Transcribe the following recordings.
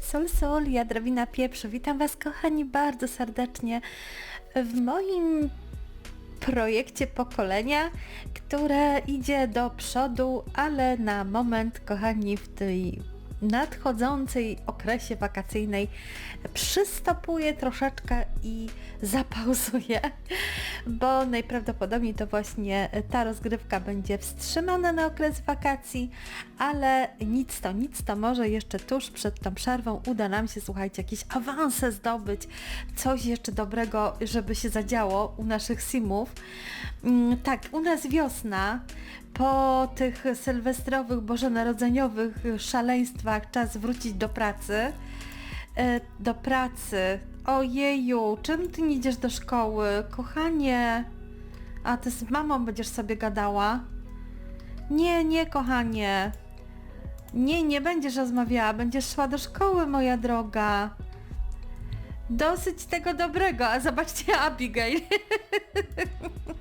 Sol, sol, ja pieprzu. Witam Was, kochani, bardzo serdecznie w moim projekcie pokolenia, które idzie do przodu, ale na moment, kochani, w tej nadchodzącej okresie wakacyjnej przystopuję troszeczkę i zapauzuję, bo najprawdopodobniej to właśnie ta rozgrywka będzie wstrzymana na okres wakacji, ale nic to, nic to może jeszcze tuż przed tą przerwą uda nam się, słuchajcie, jakieś awanse zdobyć, coś jeszcze dobrego, żeby się zadziało u naszych simów. Mm, Tak, u nas wiosna, po tych sylwestrowych, bożonarodzeniowych szaleństwach czas wrócić do pracy. E, Do pracy. Ojeju, czym ty nie idziesz do szkoły? Kochanie. A ty z mamą będziesz sobie gadała? Nie, nie, kochanie. Nie, nie będziesz rozmawiała, będziesz szła do szkoły, moja droga. Dosyć tego dobrego, a zobaczcie Abigail.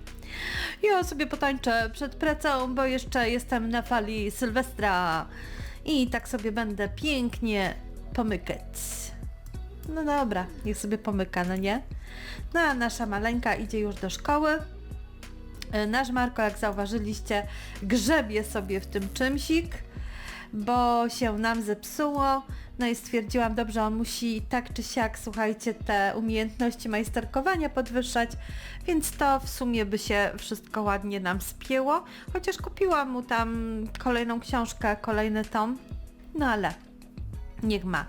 Ja sobie potańczę przed pracą, bo jeszcze jestem na fali Sylwestra i tak sobie będę pięknie pomykać. No dobra, niech sobie pomyka, no nie? No a nasza maleńka idzie już do szkoły. E, Nasz Marko, jak zauważyliście, grzebie sobie w tym czymsik, bo się nam zepsuło. No i stwierdziłam, dobrze, on musi tak czy siak, słuchajcie, te umiejętności majsterkowania podwyższać, więc to w sumie by się wszystko ładnie nam spięło. Chociaż kupiłam mu tam kolejną książkę, kolejny tom, no ale niech ma.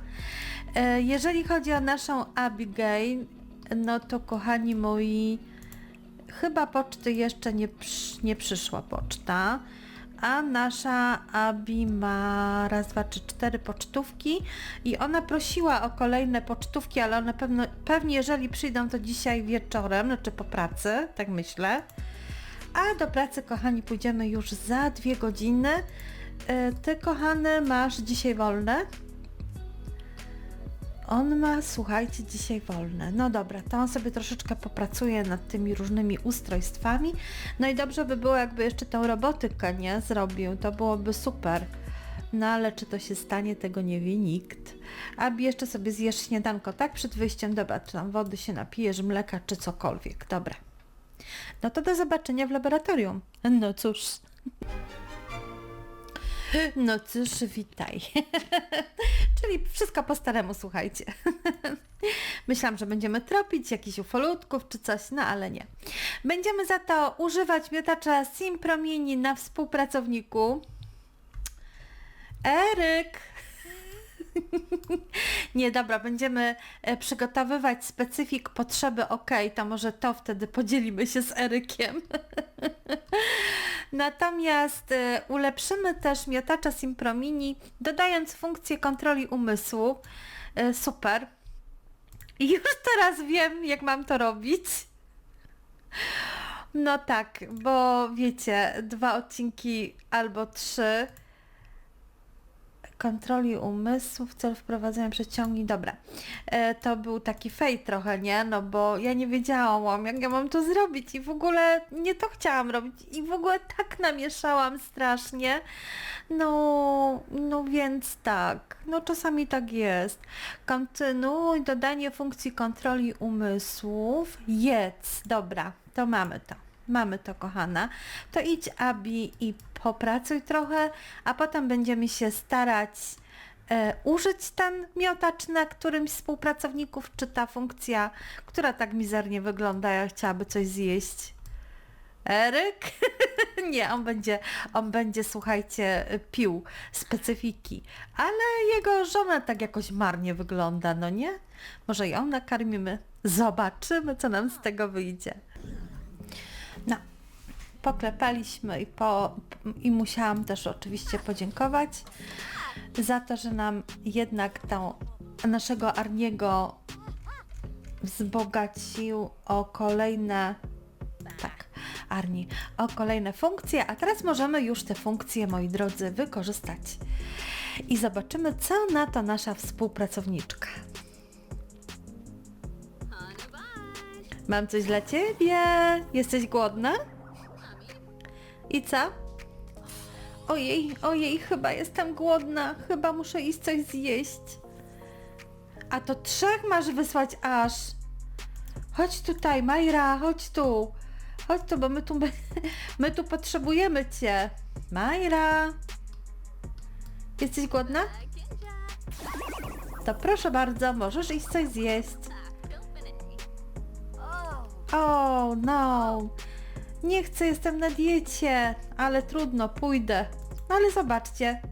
E, Jeżeli chodzi o naszą Abigail, no to kochani moi, chyba poczty jeszcze nie, nie przyszła poczta, a nasza Abi ma raz, dwa, trzy, cztery pocztówki i ona prosiła o kolejne pocztówki, ale one pewno, pewnie jeżeli przyjdą to dzisiaj wieczorem, znaczy po pracy, tak myślę. A do pracy, kochani, pójdziemy już za dwie godziny. E, Ty, kochany, masz dzisiaj wolne? On ma, słuchajcie, dzisiaj wolne. No dobra, to on sobie troszeczkę popracuje nad tymi różnymi ustrojstwami. No i dobrze by było, jakby jeszcze tą robotykę, nie, zrobił. To byłoby super. No ale czy to się stanie, tego nie wie nikt. Abi jeszcze sobie zjesz śniadanko, tak? Przed wyjściem, dobra, czy tam wody się napijesz, mleka, czy cokolwiek. Dobra. No to do zobaczenia w laboratorium. No cóż. No cóż, witaj. Czyli wszystko po staremu, słuchajcie. Myślałam, że będziemy tropić jakichś ufolutków czy coś, no ale nie. Będziemy za to używać miotacza Simpromieni na współpracowniku. Eryk! Nie, dobra, będziemy e, przygotowywać specyfik potrzeby OK, to może to wtedy podzielimy się z Erykiem. Natomiast e, ulepszymy też miotacza Simpromini, dodając funkcję kontroli umysłu. E, super. I już teraz wiem, jak mam to robić. No tak, bo wiecie, dwa odcinki albo trzy kontroli umysłu w celu wprowadzenia przeciągni. Dobra, e, to był taki fej trochę, nie? No bo ja nie wiedziałam, jak ja mam to zrobić i w ogóle nie to chciałam robić i w ogóle tak namieszałam strasznie. No, no więc tak, no czasami tak jest. Kontynuuj dodanie funkcji kontroli umysłów. Jedz, dobra, to mamy to. Mamy to, kochana. To idź, Abi, i popracuj trochę, a potem będziemy się starać e, użyć ten miotacz na którymś z współpracowników, czy ta funkcja, która tak mizernie wygląda, ja chciałaby coś zjeść. Eryk? Nie, on będzie, on będzie, słuchajcie, pił specyfiki, ale jego żona tak jakoś marnie wygląda, no nie? Może ją nakarmimy? Zobaczymy, co nam z tego wyjdzie. Poklepaliśmy i, po, i musiałam też oczywiście podziękować za to, że nam jednak tą naszego Arniego wzbogacił o kolejne tak, Arni, o kolejne funkcje, a teraz możemy już te funkcje, moi drodzy, wykorzystać. I zobaczymy, co na to nasza współpracowniczka. Mam coś dla ciebie. Jesteś głodna? I co? Ojej, ojej, chyba jestem głodna. Chyba muszę iść coś zjeść. A to trzech masz wysłać aż. Chodź tutaj, Majra, chodź tu. Chodź tu, bo my tu, my tu potrzebujemy cię. Majra. Jesteś głodna? To proszę bardzo, możesz iść coś zjeść. Oh no. Nie chcę, jestem na diecie, ale trudno, pójdę. Ale zobaczcie.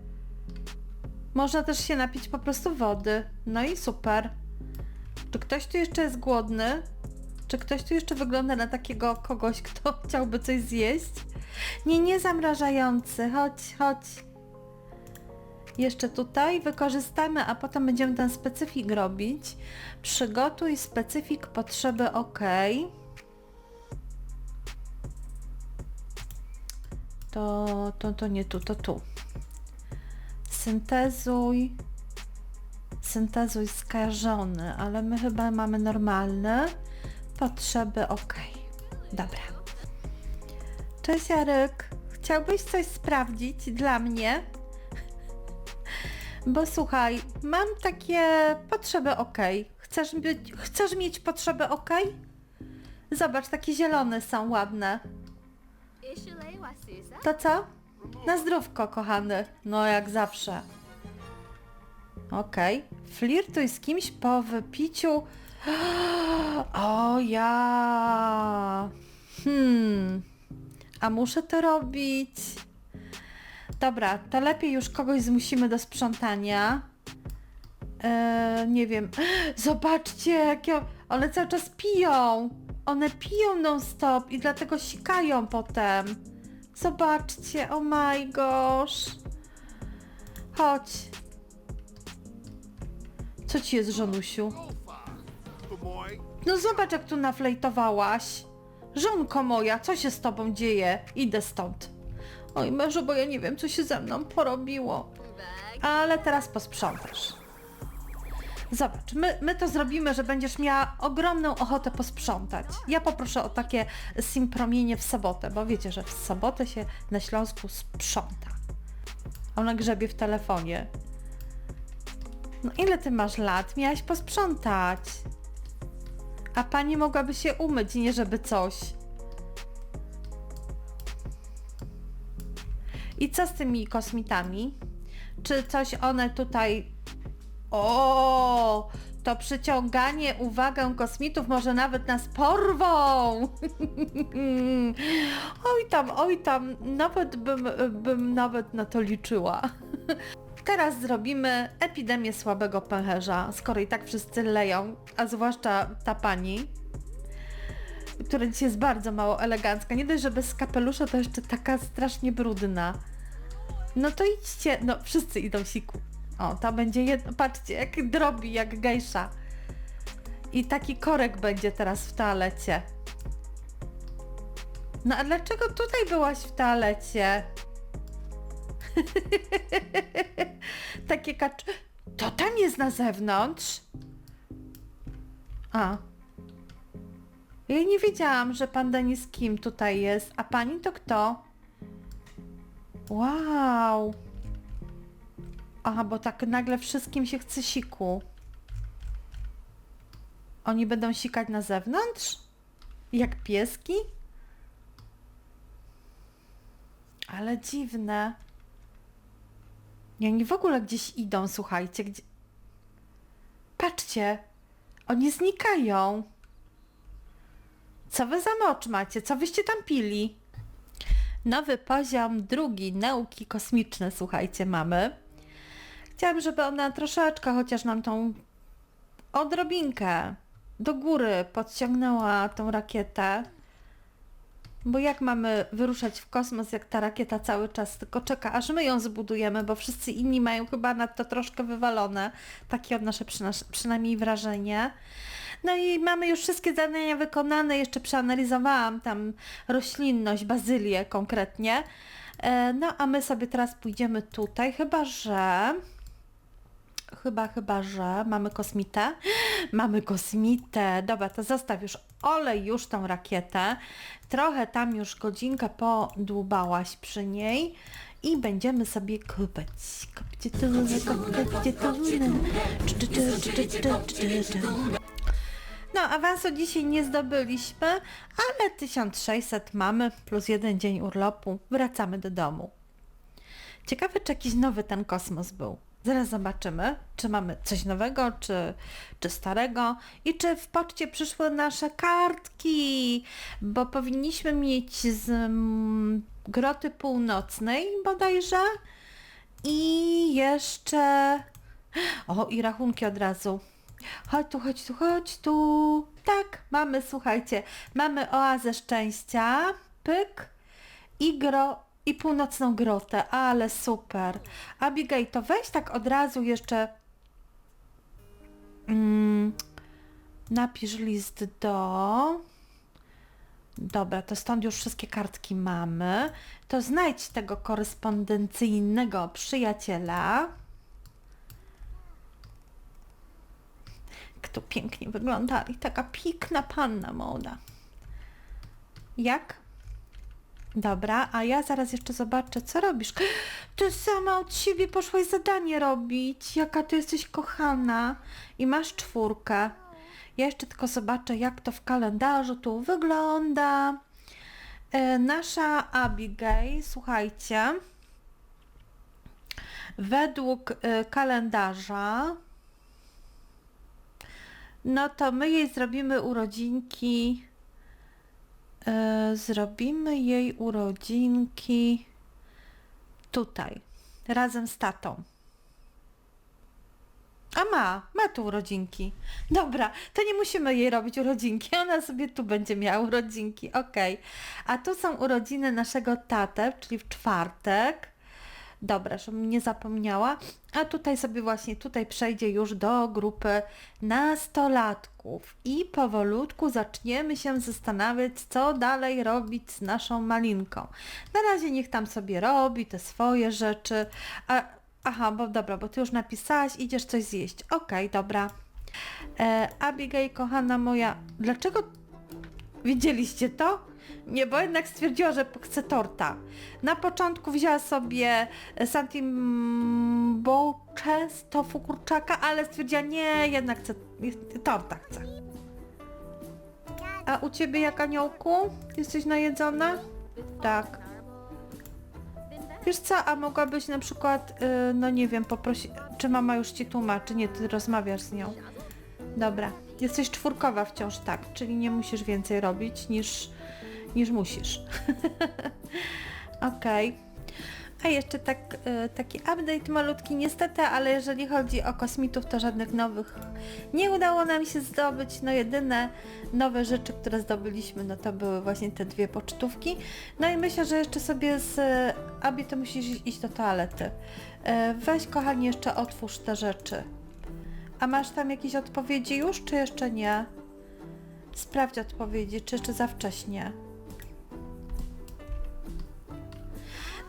Można też się napić po prostu wody. No i super. Czy ktoś tu jeszcze jest głodny? Czy ktoś tu jeszcze wygląda na takiego kogoś, kto chciałby coś zjeść? Nie, nie zamrażający. Chodź, chodź. Jeszcze tutaj wykorzystamy, a potem będziemy ten specyfik robić. Przygotuj specyfik potrzeby OK. To, to, to nie tu, to tu. Syntezuj. Syntezuj skażony, ale my chyba mamy normalne. Potrzeby OK. Dobra. Cześć Jarek. Chciałbyś coś sprawdzić dla mnie? Bo słuchaj, mam takie potrzeby OK. Chcesz, być, chcesz mieć potrzeby OK? Zobacz, takie zielone są ładne. To co? Na zdrówko, kochany. No jak zawsze. Okej. Flirtuj z kimś po wypiciu. O ja. Hmm. A muszę to robić. Dobra, to lepiej już kogoś zmusimy do sprzątania. Eee, nie wiem. Zobaczcie, jakie... One cały czas piją. One piją non stop i dlatego sikają potem. Zobaczcie, oh my gosh. Chodź. Co ci jest, żonusiu? No zobacz, jak tu naflejtowałaś. Żonko moja, co się z tobą dzieje? Idę stąd. Oj, mężu, bo ja nie wiem, co się ze mną porobiło. Ale teraz posprzątasz. Zobacz, my, my to zrobimy, że będziesz miała ogromną ochotę posprzątać. Ja poproszę o takie simpromienie w sobotę, bo wiecie, że w sobotę się na Śląsku sprząta. Ona grzebie w telefonie. No ile ty masz lat? Miałaś posprzątać. A pani mogłaby się umyć, nie żeby coś. I co z tymi kosmitami? Czy coś one tutaj... O, to przyciąganie uwagę kosmitów może nawet nas porwą. oj tam, oj tam, nawet bym, bym nawet na to liczyła. Teraz zrobimy epidemię słabego pęcherza, skoro i tak wszyscy leją, a zwłaszcza ta pani, która dzisiaj jest bardzo mało elegancka. Nie dość, że bez kapelusza, to jeszcze taka strasznie brudna. No to idźcie, no wszyscy idą siku. O, ta będzie jedno, patrzcie, jak drobi, jak gejsza. I taki korek będzie teraz w toalecie. No a dlaczego tutaj byłaś w toalecie? Takie kacz... To tam jest na zewnątrz? A. Ja nie wiedziałam, że pan Denis Kim tutaj jest. A pani to kto? Wow. Aha, bo tak nagle wszystkim się chce siku. Oni będą sikać na zewnątrz? Jak pieski? Ale dziwne. I oni w ogóle gdzieś idą, słuchajcie, gdzie... Patrzcie, oni znikają. Co wy za mocz macie? Co wyście tam pili? Nowy poziom drugi, nauki kosmiczne, słuchajcie, mamy. Chciałam, żeby ona troszeczkę chociaż nam tą odrobinkę do góry podciągnęła tą rakietę. Bo jak mamy wyruszać w kosmos, jak ta rakieta cały czas tylko czeka, aż my ją zbudujemy, bo wszyscy inni mają chyba na to troszkę wywalone. Takie odnoszę przyna- przynajmniej wrażenie. No i mamy już wszystkie zadania wykonane, jeszcze przeanalizowałam tam roślinność, bazylię konkretnie. E, No a my sobie teraz pójdziemy tutaj, chyba że... Chyba, chyba, że mamy kosmitę. Mamy kosmitę. Dobra, to zostaw już olej już tą rakietę. Trochę tam już godzinkę podłubałaś przy niej i będziemy sobie kopać. Kopcie tunę, kopcie cz. No, awansu dzisiaj nie zdobyliśmy, ale 1600 mamy plus jeden dzień urlopu. Wracamy do domu. Ciekawe, czy jakiś nowy ten kosmos był. Zaraz zobaczymy, czy mamy coś nowego, czy, czy starego i czy w poczcie przyszły nasze kartki, bo powinniśmy mieć z mm, Groty Północnej bodajże i jeszcze... O, i rachunki od razu. Chodź tu, chodź tu, chodź tu. Tak, mamy, słuchajcie, mamy oazę szczęścia, pyk i gro i północną grotę, ale super. Abigail, to weź tak od razu jeszcze mm, napisz list do... Dobra, to stąd już wszystkie kartki mamy. To znajdź tego korespondencyjnego przyjaciela. Kto pięknie wyglądali. Taka piękna panna moda. Jak? Dobra, a ja zaraz jeszcze zobaczę, co robisz. Ty sama od siebie poszłaś zadanie robić. Jaka ty jesteś kochana. I masz czwórkę. Ja jeszcze tylko zobaczę, jak to w kalendarzu tu wygląda. E, nasza Abigail, słuchajcie, według e, kalendarza, no to my jej zrobimy urodzinki. E, zrobimy jej urodzinki tutaj, razem z tatą. A ma, ma tu urodzinki. Dobra, to nie musimy jej robić urodzinki, ona sobie tu będzie miała urodzinki, okej. A tu są urodziny naszego tatę, czyli w czwartek. Dobra, żebym nie zapomniała. A tutaj sobie właśnie, tutaj przejdzie już do grupy nastolatków i powolutku zaczniemy się zastanawiać, co dalej robić z naszą malinką. Na razie niech tam sobie robi te swoje rzeczy. A, aha, bo dobra, bo ty już napisałaś, idziesz coś zjeść. Okej, dobra. E, Abigail, kochana moja, dlaczego Widzieliście to? Nie, bo jednak stwierdziła, że chce torta. Na początku wzięła sobie santimbocze z tofu kurczaka, ale stwierdziła, nie, jednak chce, torta chce. A u ciebie jak aniołku? Jesteś najedzona? Tak. Wiesz co, a mogłabyś na przykład, y, no nie wiem, poprosić, czy mama już ci tłumaczy, nie, ty rozmawiasz z nią. Dobra. Jesteś czwórkowa wciąż, tak, czyli nie musisz więcej robić niż, niż musisz. Okej. A jeszcze tak, y, taki update malutki niestety, ale jeżeli chodzi o kosmitów, to żadnych nowych nie udało nam się zdobyć. No jedyne nowe rzeczy, które zdobyliśmy, no to były właśnie te dwie pocztówki. No i myślę, że jeszcze sobie z Abi to musisz iść do toalety. Y, weź kochanie jeszcze otwórz te rzeczy. A masz tam jakieś odpowiedzi już, czy jeszcze nie? Sprawdź odpowiedzi, czy jeszcze za wcześnie.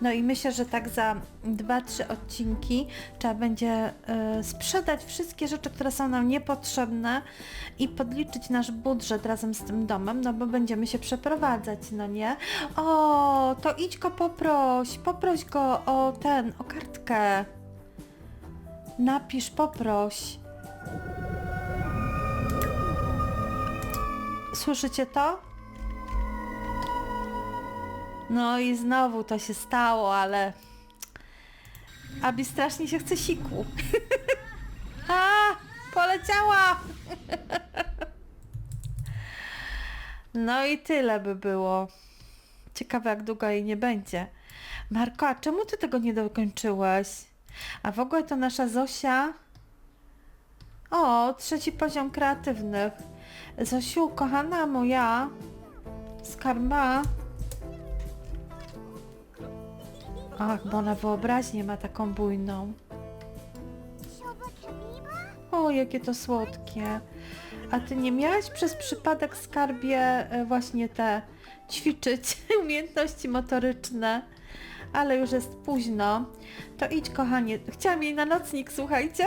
No i myślę, że tak za 2-3 odcinki trzeba będzie y, sprzedać wszystkie rzeczy, które są nam niepotrzebne i podliczyć nasz budżet razem z tym domem, no bo będziemy się przeprowadzać, no nie? O, to idź go poproś, poproś go o ten, o kartkę. Napisz, poproś. Słyszycie to? No i znowu to się stało, ale... Abi strasznie się chce siku. A, poleciała! No i tyle by było. Ciekawe jak długo jej nie będzie. Marko, a czemu ty tego nie dokończyłeś? A w ogóle to nasza Zosia... O, trzeci poziom kreatywnych. Zosiu, kochana moja, skarba. Ach, bo ona wyobraźnię ma taką bujną. O, jakie to słodkie. A ty nie miałaś przez przypadek skarbie e, właśnie te ćwiczyć umiejętności motoryczne? Ale już jest późno. To idź kochanie, chciałam jej na nocnik, słuchajcie.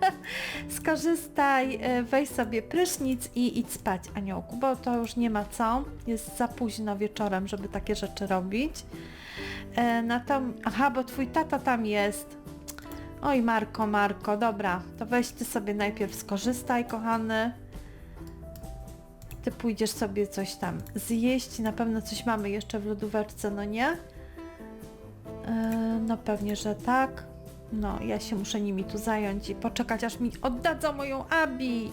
Skorzystaj, e, weź sobie prysznic i idź spać, aniołku, bo to już nie ma co. Jest za późno wieczorem, żeby takie rzeczy robić. E, na to, aha, bo twój tata tam jest. Oj, Marko, Marko, dobra, to weź ty sobie najpierw skorzystaj, kochany. Ty pójdziesz sobie coś tam zjeść, na pewno coś mamy jeszcze w lodóweczce, no nie? E, no pewnie, że tak. No, ja się muszę nimi tu zająć i poczekać, aż mi oddadzą moją Abi.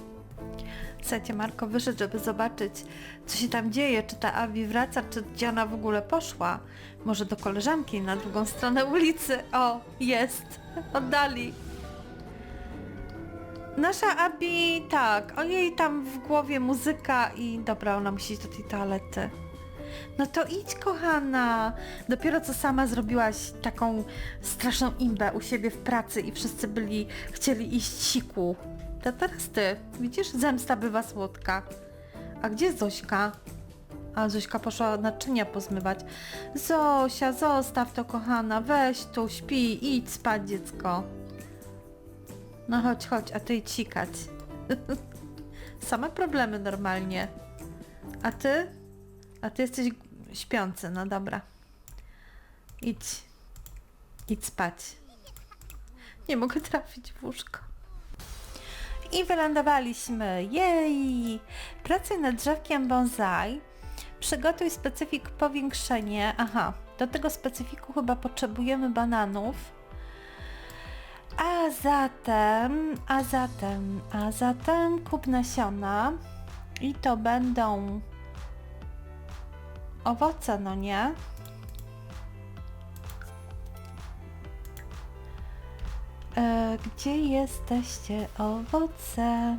Chcecie, Marko wyszedł, żeby zobaczyć, co się tam dzieje, czy ta Abi wraca, czy gdzie ona w ogóle poszła. Może do koleżanki na drugą stronę ulicy. O, jest. Oddali. Nasza Abi, tak, o jej tam w głowie muzyka i dobra, ona musi iść do tej toalety. No to idź, kochana. Dopiero co sama zrobiłaś taką straszną imbę u siebie w pracy i wszyscy byli, chcieli iść siku. To teraz ty. Widzisz, zemsta bywa słodka. A gdzie Zośka? A Zośka poszła naczynia pozmywać. Zosia, zostaw to, kochana. Weź tu, śpi, idź spać, dziecko. No chodź, chodź, a ty idź sikać. Same problemy normalnie. A ty? A ty jesteś śpiący, no dobra. Idź. Idź spać. Nie mogę trafić w łóżko. I wylądowaliśmy. Jej! Pracuj nad drzewkiem bonsai. Przygotuj specyfik powiększenie. Aha, do tego specyfiku chyba potrzebujemy bananów. A zatem, a zatem, a zatem kup nasiona i to będą owoce, no nie? E, gdzie jesteście owoce?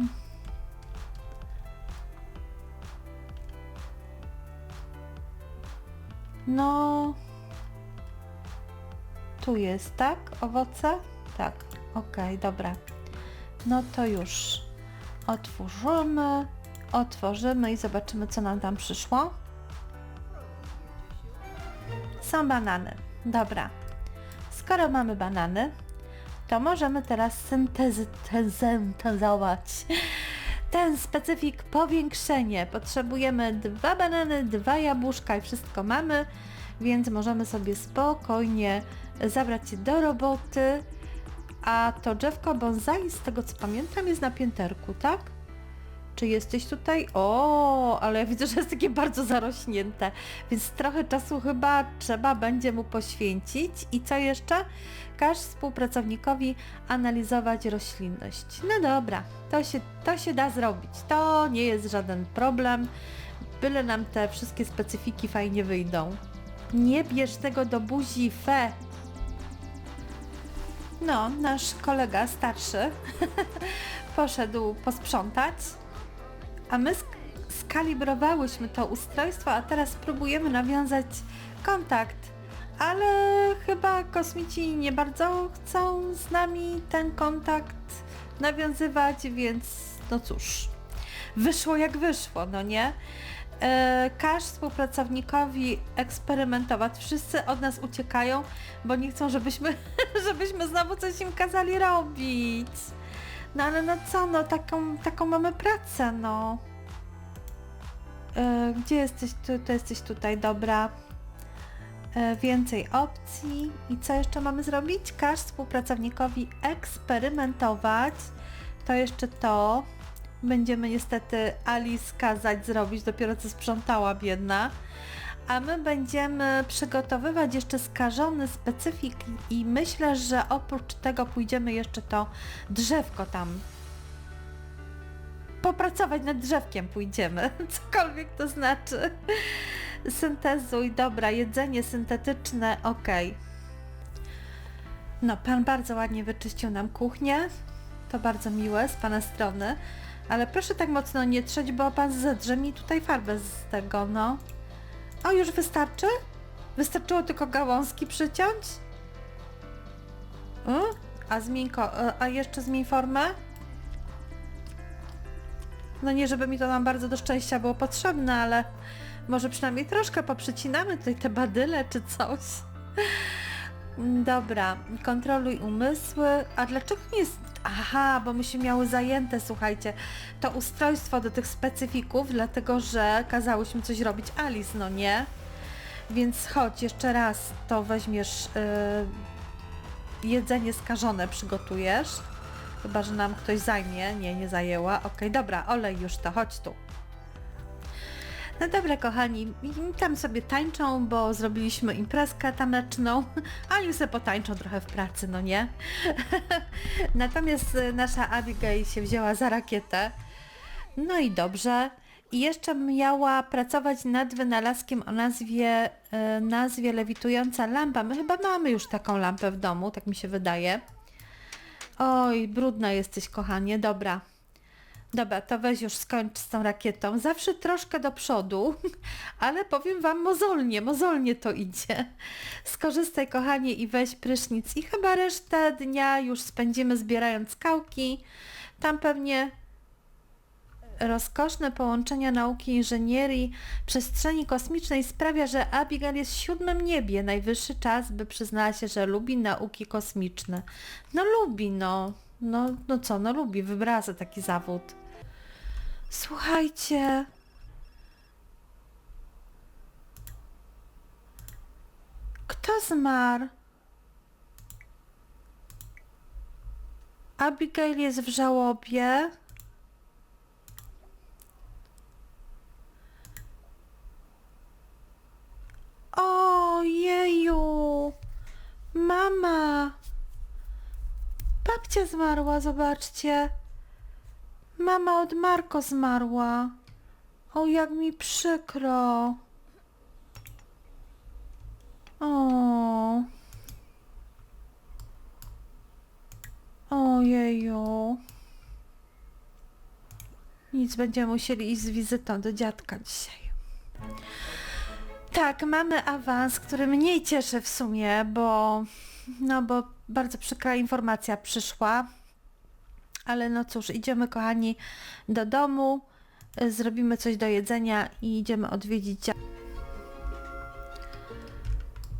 No, tu jest, tak? Owoce? Tak, okej, dobra. No to już otworzymy, otworzymy i zobaczymy, co nam tam przyszło. Są banany. Dobra. Skoro mamy banany, to możemy teraz syntezować ten specyfik powiększenie. Potrzebujemy dwa banany, dwa jabłuszka i wszystko mamy, więc możemy sobie spokojnie zabrać się do roboty. A to drzewko bonsai, z tego co pamiętam, jest na pięterku, tak? Czy jesteś tutaj? O, ale ja widzę, że jest takie bardzo zarośnięte, więc trochę czasu chyba trzeba będzie mu poświęcić. I co jeszcze? Każ współpracownikowi analizować roślinność. No dobra, to się, to się da zrobić. To nie jest żaden problem, byle nam te wszystkie specyfiki fajnie wyjdą. Nie bierz tego do buzi, fe! No, nasz kolega starszy poszedł posprzątać, a my sk- skalibrowałyśmy to ustrojstwo, a teraz próbujemy nawiązać kontakt. Ale chyba kosmici nie bardzo chcą z nami ten kontakt nawiązywać, więc no cóż, wyszło jak wyszło, no nie? E, każ współpracownikowi eksperymentować. Wszyscy od nas uciekają, bo nie chcą, żebyśmy, żebyśmy znowu coś im kazali robić. No ale no co, no taką, taką mamy pracę, no. E, gdzie jesteś? Tu, jesteś tutaj, dobra. E, więcej opcji. I co jeszcze mamy zrobić? Każ współpracownikowi eksperymentować. To jeszcze to. Będziemy niestety Alice kazać zrobić, dopiero co sprzątała biedna. A my będziemy przygotowywać jeszcze skażony specyfik i myślę, że oprócz tego pójdziemy jeszcze to drzewko tam popracować nad drzewkiem pójdziemy, cokolwiek to znaczy. Syntezuj, dobra, jedzenie syntetyczne, okej. No, pan bardzo ładnie wyczyścił nam kuchnię. To bardzo miłe z pana strony. Ale proszę tak mocno nie trzeć, bo pan zedrze mi tutaj farbę z tego, no. O, już wystarczy? Wystarczyło tylko gałązki przyciąć? Mm? A zmień e, a jeszcze zmień formę? No nie, żeby mi to nam bardzo do szczęścia było potrzebne, ale może przynajmniej troszkę poprzycinamy tutaj te badyle czy coś. Dobra, kontroluj umysły. A dlaczego nie jest... Aha, bo my się miały zajęte, słuchajcie, to ustrojstwo do tych specyfików, dlatego że kazałyśmy coś robić Alice, no nie? Więc chodź, jeszcze raz to weźmiesz, yy, jedzenie skażone przygotujesz. Chyba, że nam ktoś zajmie. Nie, nie zajęła. Okej, dobra, olej już to, chodź tu. No dobra, kochani, i tam sobie tańczą, bo zrobiliśmy imprezkę taneczną, a oni sobie potańczą trochę w pracy, no nie? Natomiast y, nasza Abigail się wzięła za rakietę. No i dobrze. I jeszcze miała pracować nad wynalazkiem o nazwie, y, nazwie lewitująca lampa. My chyba mamy już taką lampę w domu, tak mi się wydaje. Oj, brudna jesteś, kochanie, dobra. Dobra, to weź już skończ z tą rakietą. Zawsze troszkę do przodu, ale powiem Wam mozolnie, mozolnie to idzie. Skorzystaj, kochanie, i weź prysznic. I chyba resztę dnia już spędzimy zbierając skałki. Tam pewnie rozkoszne połączenia nauki inżynierii przestrzeni kosmicznej sprawia, że Abigail jest w siódmym niebie. Najwyższy czas, by przyznała się, że lubi nauki kosmiczne. No lubi, no. No, no co, no lubi, wybrała taki zawód. Słuchajcie. Kto zmarł? Abigail jest w żałobie. Ojeju! Mama! Babcia zmarła, zobaczcie. Mama od Marko zmarła. O, jak mi przykro. O. Ojeju. Nic, będziemy musieli iść z wizytą do dziadka dzisiaj. Tak, mamy awans, który mniej cieszy w sumie, bo no bo bardzo przykra informacja przyszła. Ale no cóż, idziemy kochani do domu, y, zrobimy coś do jedzenia i idziemy odwiedzić dzia-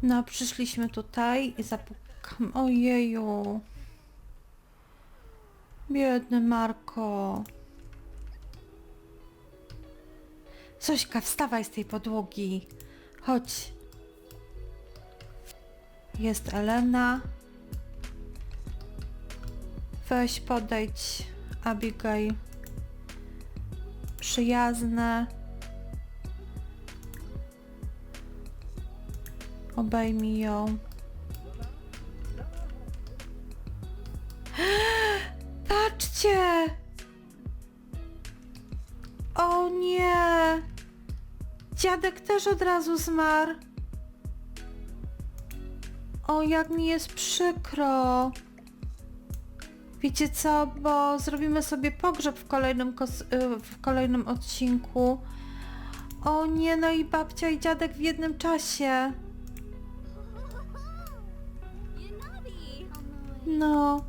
No, przyszliśmy tutaj i zapukam. Ojeju. Biedny Marko. Zośka, wstawaj z tej podłogi. Chodź. Jest Elena. Weź podejdź, Abigail. Przyjazne. Obejmij ją. Patrzcie! O nie! Dziadek też od razu zmarł. O, jak mi jest przykro. Wiecie co, bo zrobimy sobie pogrzeb w kolejnym, y, w kolejnym odcinku. O nie, no i babcia i dziadek w jednym czasie. No,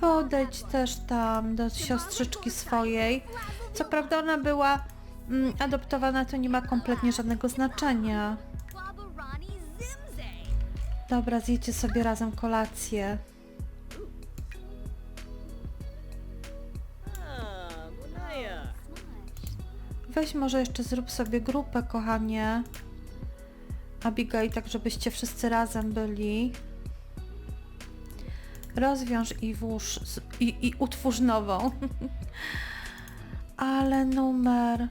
podejdź też tam do siostrzyczki swojej. Co prawda ona była mm, adoptowana, to nie ma kompletnie żadnego znaczenia. Dobra, zjedzcie sobie razem kolację. Weź może jeszcze zrób sobie grupę, kochanie. Abigail, tak żebyście wszyscy razem byli. Rozwiąż i włóż i, i utwórz nową. Ale numer.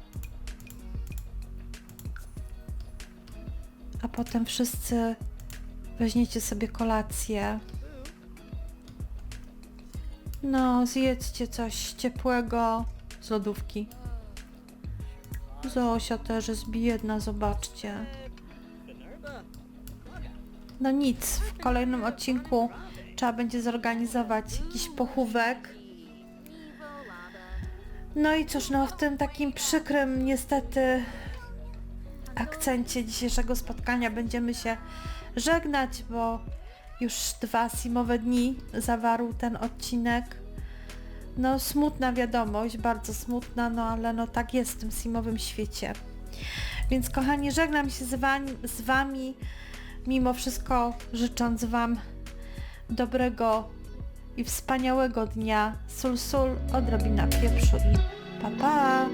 A potem wszyscy weźmiecie sobie kolację. No, zjedzcie coś ciepłego z lodówki. Zosia też jest biedna, zobaczcie. No nic, w kolejnym odcinku trzeba będzie zorganizować jakiś pochówek. No i cóż, no w tym takim przykrym niestety akcencie dzisiejszego spotkania będziemy się żegnać, bo już dwa simowe dni zawarł ten odcinek. No smutna wiadomość, bardzo smutna, no ale no tak jest w tym simowym świecie. Więc kochani, żegnam się z, z Wami, mimo wszystko życząc Wam dobrego i wspaniałego dnia. Sul, sul, odrobina pieprzu i pa pa!